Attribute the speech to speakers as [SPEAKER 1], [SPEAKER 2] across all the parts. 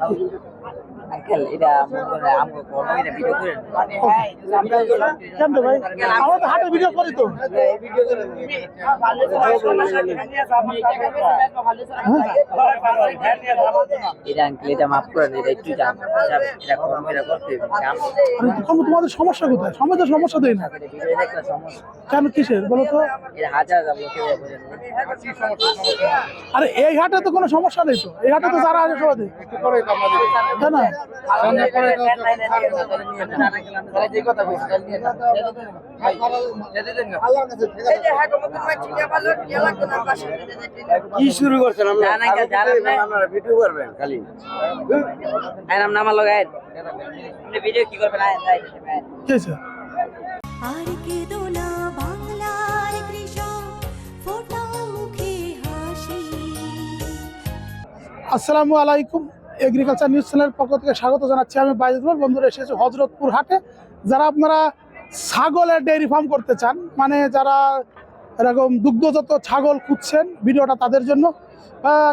[SPEAKER 1] How do you get uncle এটা আমগো কোনো এটা ভিডিও করেন
[SPEAKER 2] কেন রে ভাই আমরা তো হাটে ভিডিও করি তো।
[SPEAKER 1] এটা আঙ্কেল এটা মাফ করেন এটা একটু জান এটা কোনো এটা করতে হবে। কাম
[SPEAKER 2] তোমাদের সমস্যা কোথায়? সময় তো সমস্যা দেয় না। কেন কিসের বলো তো?
[SPEAKER 1] এটা হাজার
[SPEAKER 2] আরে এই হাটে তো কোনো সমস্যা নেই তো। এই হাটে তো যারা আছে সবাই না
[SPEAKER 3] কি শুরু করছেন? আপনারা? ভিডিও করবেন খালি।
[SPEAKER 1] আইনাম নামা লাগায় ভিডিও কি করবেন? আয় আয় আয়
[SPEAKER 2] কি হয়েছে?
[SPEAKER 4] আর কেঁদো না বাংলার কৃষক ফোটাও মুখে হাসি।
[SPEAKER 2] আসসালামু আলাইকুম। এগ্রিকালচার নিউজ চ্যানেলের পক্ষ থেকে স্বাগত জানাচ্ছি আমি বাইজুল বন্ধুরা এসেছি হজরতপুর হাটে। যারা আপনারা ছাগলের ডেয়ারি ফার্ম করতে চান মানে যারা এরকম দুগ্ধজাত ছাগল খুঁজছেন ভিডিওটা তাদের জন্য।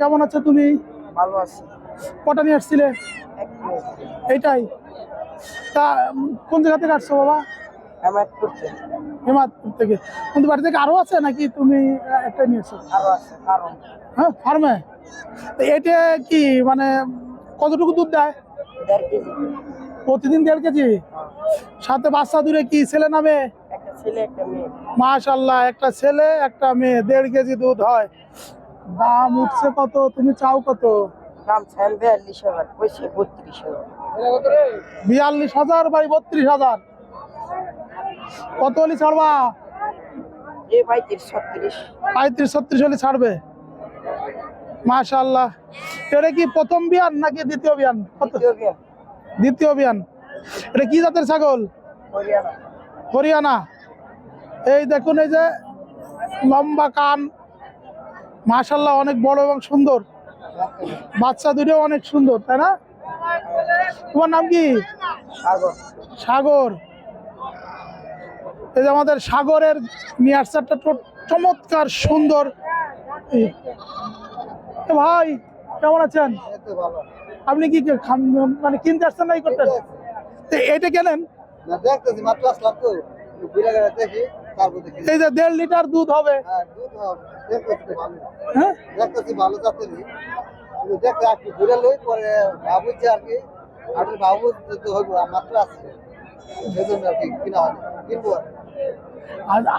[SPEAKER 2] কেমন আছে তুমি?
[SPEAKER 1] ভালো আছি।
[SPEAKER 2] কটা নিয়ে আসছিলে? এইটাই। তা কোন জায়গা থেকে আসছো বাবা? হেমাদপুর থেকে। কিন্তু বাড়ি থেকে আরও আছে নাকি তুমি আহ, একটাই নিয়েছো
[SPEAKER 1] আছে
[SPEAKER 2] হ্যাঁ ফার্মে এটা কি মানে কতটুকু দুধ দেয়? প্রতিদিন দেড় কেজি? সাথে বাচ্চা দূরে কি ছেলে নামে মাশাল্লাহ একটা ছেলে একটা মেয়ে। দেড় কেজি দুধ হয়। দাম উঠছে কত? তুমি চাও কত?
[SPEAKER 1] বিয়াল্লিশ হাজার
[SPEAKER 2] বাই বত্রিশ হাজার? কত হলি ছাড়বা?
[SPEAKER 1] পঁয়ত্রিশ ছত্রিশ
[SPEAKER 2] হলে ছাড়বে? মাশাল্লাহ এটা কি প্রথম বিয়ান নাকি দ্বিতীয় বিয়ান?
[SPEAKER 1] দ্বিতীয় বিয়ান।
[SPEAKER 2] এটা কি জাতের ছাগল?
[SPEAKER 1] হরিয়ানা।
[SPEAKER 2] এই দেখুন এই যে লম্বা কান। মাশাল্লাহ অনেক বড় এবং সুন্দর। বাচ্চা দুটো অনেক সুন্দর তাই না? তোমার নাম কি?
[SPEAKER 1] সাগর।
[SPEAKER 2] সাগর। এই যে আমাদের সাগরের নিয়ারসারটা চমৎকার সুন্দর। ভাই কেমন আছেন? আপনি কি মানে কিনতে আসছেন কেনেন?
[SPEAKER 3] না দেখতেছি মাত্র আসলাম তো ঘুরে ঘুরে দেখি তারপর দেখি।
[SPEAKER 2] এই যে দেড় লিটার দুধ হবে।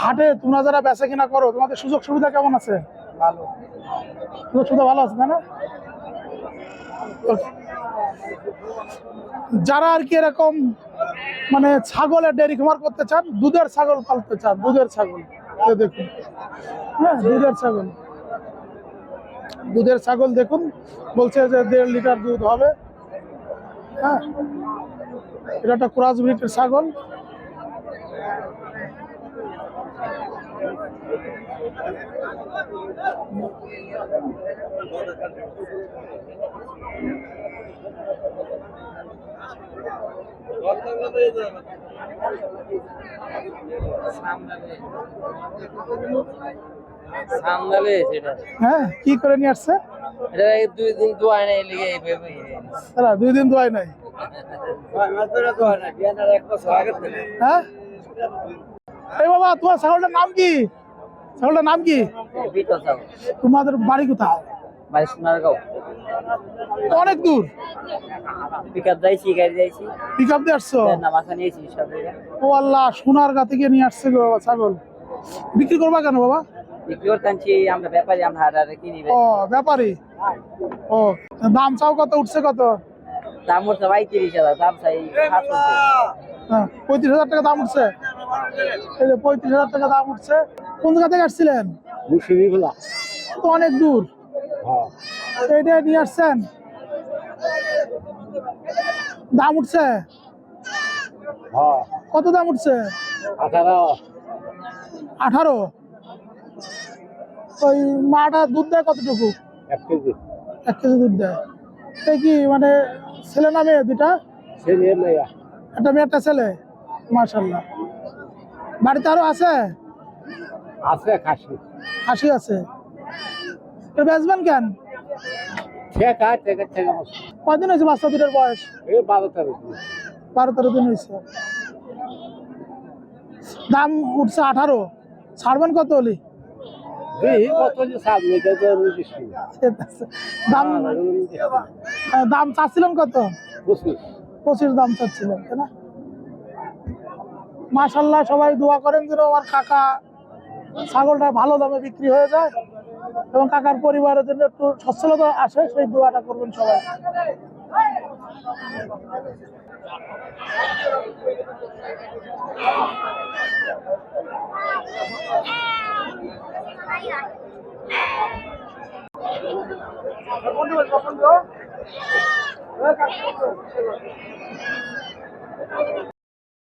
[SPEAKER 2] হাটে তোমরা যারা বেচা কিনা করো তোমাদের সুযোগ সুবিধা কেমন আছে? যারা আর কি এরকম মানে ছাগলের ডেয়ারি খামার করতে চান, দুধের ছাগল পালতে চান, দুধের ছাগল। দেখুন। হ্যাঁ দুধের ছাগল। দুধের ছাগল দেখুন, বলছে যে দেড় লিটার দুধ হবে। হ্যাঁ এটা একটা ক্রস ব্রিটের ছাগল। হ্যাঁ কি করে নিয়ে আসছে?
[SPEAKER 1] এটা এই দুই দিন দোয়া নেই
[SPEAKER 2] দুই দিন দোয়াই নাই? হ্যাঁ? বাবা তোমার ছাগলটার নাম কি? ছাগলটার নাম কি? তোমাদের বাড়ি কোথায়?
[SPEAKER 1] বাড়ি সোনারগাঁও
[SPEAKER 2] অনেক দূর।
[SPEAKER 1] যাইছি গাড়ি যাইছি।
[SPEAKER 2] দিয়ে আসছো?
[SPEAKER 1] না নিয়েছি সব
[SPEAKER 2] ও আল্লাহ সোনার গা থেকে নিয়ে আসছে গো ছাগল। বিক্রি করবা কেন বাবা?
[SPEAKER 1] বিক্রি করতে আনছি আমরা ব্যাপারী আমরা কিনি
[SPEAKER 2] ও ব্যাপারী? ও দাম চাও কত উঠছে কত?
[SPEAKER 1] দাম উঠছে ভাই তিরিশ হাজার দাম চাই
[SPEAKER 2] হ্যাঁ পঁয়ত্রিশ হাজার টাকা দাম উঠছে? এই যে পঁয়ত্রিশ হাজার টাকা দাম উঠছে। কোন জায়গা থেকে আসছিলেন? তো অনেক দূর।
[SPEAKER 3] হ্যাঁ।
[SPEAKER 2] এইটা নিয়ে আসছেন? দাম উঠছে?
[SPEAKER 3] হ্যাঁ।
[SPEAKER 2] কত দাম উঠছে?
[SPEAKER 3] আঠারো।
[SPEAKER 2] আঠারো? ওই মাটা দুধ দেয় কতটুকু?
[SPEAKER 3] এক কেজি।
[SPEAKER 2] এক কেজি দুধ দেয়। এই কি মানে ছেলে না মেয়ে দুটা
[SPEAKER 3] সে নিয়ে
[SPEAKER 2] একটা মেয়ে একটা ছেলে? মাশাল্লাহ বাড়িতে আরও আছে
[SPEAKER 3] আছে খাসি
[SPEAKER 2] হাসি আছে তো বেচবেন কেন কয়দিন হয়েছে বাচ্চা দুটোর বয়স
[SPEAKER 5] বারো তেরো দিন
[SPEAKER 2] বারো তেরো দিন হয়েছে দাম উঠছে আঠারো ছাড়বেন কত হলি দাম দাম চাচ্ছিলেন কত
[SPEAKER 5] পঁচিশ
[SPEAKER 2] দাম চাচ্ছিলেন তাই না মাশাল্লাহ সবাই দোয়া করেন যেন আমার কাকা ছাগলটা ভালো দামে বিক্রি হয়ে যায় এবং কাকার পরিবারের জন্য একটু সচ্ছলতা আসে, সেই দোয়াটা করবেন সবাই।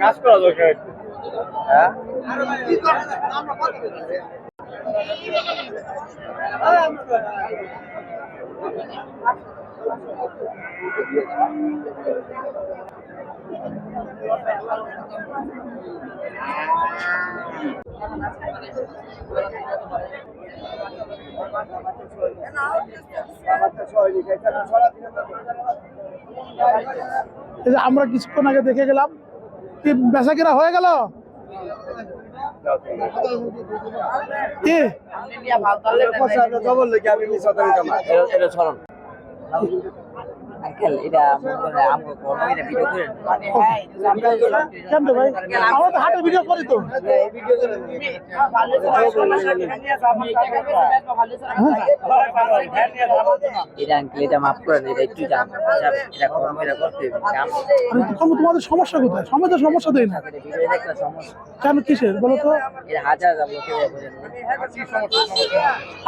[SPEAKER 1] কাজ করা দরকার হ্যাঁ?
[SPEAKER 2] এই যে আমরা কিছুক্ষণ আগে দেখে গেলাম। কি বেচা কিনা হয়ে গেল? কি?
[SPEAKER 1] এটা ছড়ান আঙ্কেল এটা করে আমগো কোন এটা ভিডিও করেন
[SPEAKER 2] কেন রে ভাই আমরা তো হাটে ভিডিও করি তো।
[SPEAKER 1] এটা আঙ্কেল এটা মাফ করেন এটা একটু জান এটা কর্ম এটা করতে হবে কাম
[SPEAKER 2] আরে তখন তোমাদের সমস্যা কোথায়? সময় তো সমস্যা দেয় না। কেন কিসের বলো তো?
[SPEAKER 1] এটা হাজার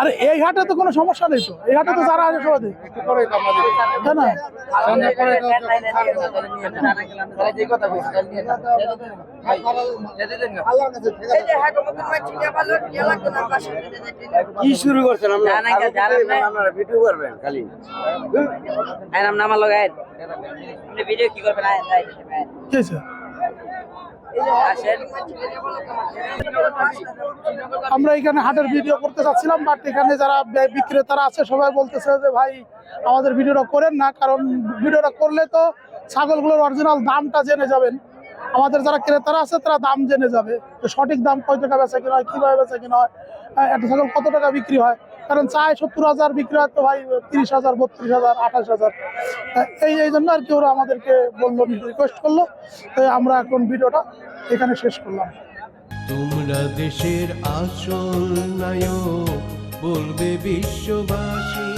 [SPEAKER 2] আরে এই হাটে তো কোনো সমস্যা নেই তো। এই হাটে তো যারা আছে সবাই তাই না?
[SPEAKER 3] কি শুরু করছেন আমরা? আপনারা ভিডিও করবেন খালি।
[SPEAKER 1] নাম নাম ভিডিও কি করবেন
[SPEAKER 2] আমরা এখানে হাটের ভিডিও করতে চাচ্ছিলাম বাট এখানে যারা বিক্রেতারা আছে, সবাই বলতেছে যে, ভাই, আমাদের ভিডিওটা করেন না, কারণ ভিডিওটা করলে তো ছাগলগুলোর অরিজিনাল দামটা জেনে যাবেন। আমাদের যারা ক্রেতারা আছে, তারা দাম জেনে যাবে সঠিক দাম কয় টাকা বেচা কিনা হয়, কীভাবে বেচা কিনা হয় একটা ছাগল কত টাকা বিক্রি হয়? কারণ চায় সত্তর হাজার বিক্রি হয় তো ভাই, তিরিশ হাজার, বত্রিশ হাজার, আঠাশ হাজার। এই এই জন্য আর কি ওরা আমাদেরকে বলল রিকোয়েস্ট করল। তাই আমরা এখন ভিডিওটা এখানে শেষ করলাম।
[SPEAKER 6] তোমরা দেশের আসল নায়ক, বলবে বিশ্ববাসী।